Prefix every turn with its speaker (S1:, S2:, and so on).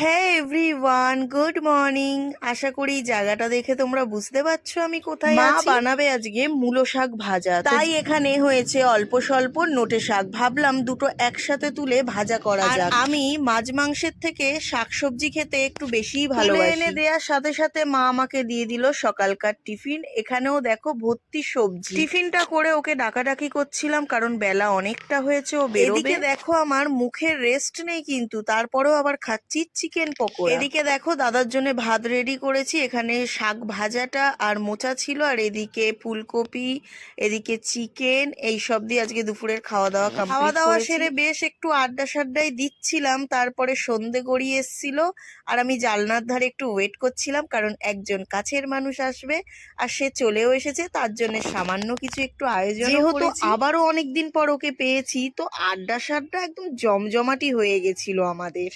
S1: হ্যাঁ everyone good morning আশা করি জায়গাটা দেখে তোমরা বুঝতে পারছ আমি কোথায় মা বানাবে আজকে মূলো শাক ভাজা। তাই এখানে হয়েছে অল্প স্বল্প নোটে শাক। ভাবলাম দুটো একসাথে তুলে ভাজা করা যাক। আমি মাছ মাংসের থেকে শাকসবজি খেতে একটু বেশিই ভালো এনে দেওয়ার সাথে সাথে মা আমাকে দিয়ে দিল সকালকার টিফিন। এখানেও দেখো ভর্তি সবজি। টিফিনটা করে ওকে ডাকাডাকি করছিলাম কারণ বেলা অনেকটা হয়েছে ও বেরোবে। দেখো আমার মুখের রেস্ট নেই কিন্তু তারপরেও আবার খাচ্ছি চিকেন পকোড়া। এদিকে দেখো দাদার জন্য ভাত রেডি করেছি। এখানে শাক ভাজাটা আর মোচা ছিল আর এদিকে ফুলকপি এদিকে চিকেন এই সব দিয়ে আজকে দুপুরের খাওয়া দাওয়া খাওয়া দাওয়া সেরে বেশ একটু আড্ডা সাড্ডাই দিচ্ছিলাম তারপরে সন্ধে গড়িয়ে এসছিল। আর আমি জালনার ধারে একটু ওয়েট করছিলাম কারণ একজন কাছের মানুষ আসবে আর সে চলেও এসেছে তার জন্য সামান্য কিছু একটু আয়োজন যেহেতু আবারও অনেকদিন পর ওকে পেয়েছি তো আড্ডা সাড্ডা একদম জমজমাটি হয়ে গেছিল আমাদের।